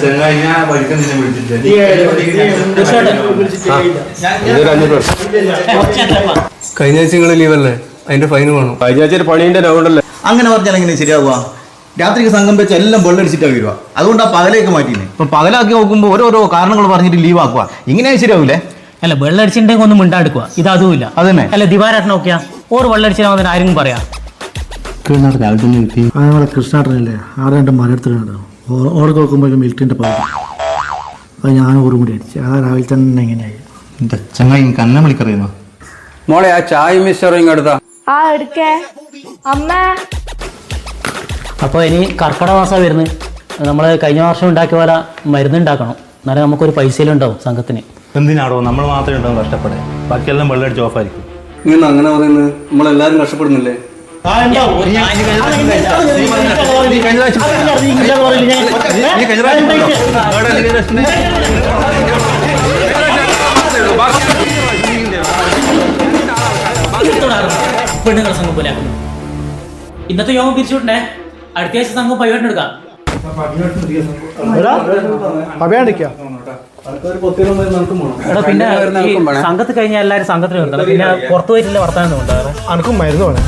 ചെങ്ങായി ഞാൻ നിന്നെ. കഴിഞ്ഞ ആഴ്ച നിങ്ങൾ ലീവല്ലേ അതിന്റെ ഫൈൻ വേണം കഴിഞ്ഞ ആഴ്ച ഒരു പണീന്റെ രൗണ്ടല്ലേ അങ്ങനെ പറഞ്ഞാൽ എങ്ങനെ ശരിയാവുക രാത്രിക്ക് സംഘം വെച്ച് എല്ലാം വെള്ളടിച്ചിട്ടാ വരിക അതുകൊണ്ട് ആ പകലേക്ക് മാറ്റിനെ ഇപ്പൊ പകലാക്കി നോക്കുമ്പോൾ ഓരോരോ കാരണങ്ങൾ പറഞ്ഞിട്ട് ലീവ് ആക്കുക ഇങ്ങനെ ശരിയാവൂലേ അല്ല വെള്ളടിച്ചിട്ടുണ്ടെങ്കിൽ ഒന്ന് മിണ്ടാടുക്കുക ഇത് അതുമില്ല അതന്നെ. അല്ല ദിവാരാട്ടൻ നോക്കിയാ ഓർ വെള്ളടിച്ചാൽ ആരെങ്കിലും പറയാം കൃഷ്ണാട്ടനല്ലേ ആ രണ്ട് മരത്തിലുണ്ട് ഓടെ നോക്കുമ്പോൾ മിൽക്കിന്റെ പാട്ട് അത് ഞാൻ ഓർമ്മ കൂടി അടിച്ചു. ആ രാവിലെ തന്നെ എങ്ങനെയായി എന്റെ ചങ്ങായി കന്നെ വിളിക്കറിയുന്നു? മോളെ ആ ചായ മിസ്റ്റർ ഇങ്ങെടുത്താ ആ എടുക്കേ. അമ്മ. അപ്പോൾ ഇനി കർക്കിടക മാസം വരുന്നത്. നമ്മൾ കഴിഞ്ഞ വർഷം ഉണ്ടാക്കിയ പോലെ മരുന്ന് ഉണ്ടാക്കണം. എന്നാലേ നമുക്കൊരു പൈസയിലുണ്ടാവും സംഘത്തിന്. എന്തിനാടോ? നമ്മൾ മാത്രമേ ഉണ്ടാവും കഷ്ടപ്പെടേ. ബാക്കിയെല്ലാം വെള്ളം അടിച്ച് ഓഫായിരിക്കും നിങ്ങൾ അങ്ങനെ പറയുന്നത്? നമ്മളെല്ലാരും കഷ്ടപ്പെടുന്നില്ലേ? പെണ്ണുങ്ങളെ സംഘം പോലെ ആക്കുന്നു. ഇന്നത്തെ യോഗം പിരിച്ചുവിട്ടേ അടുത്ത ആഴ്ച സംഘം പരിപാടി എടുക്കാം എടാ പിന്നെ ഈ സംഘത്ത് കഴിഞ്ഞാൽ എല്ലാവരും സംഘത്തിന് പിന്നെ പുറത്തു പോയിട്ടില്ല വർത്താനം ഉണ്ടാകാറ്. അനക്കും മരുന്ന് വേണം.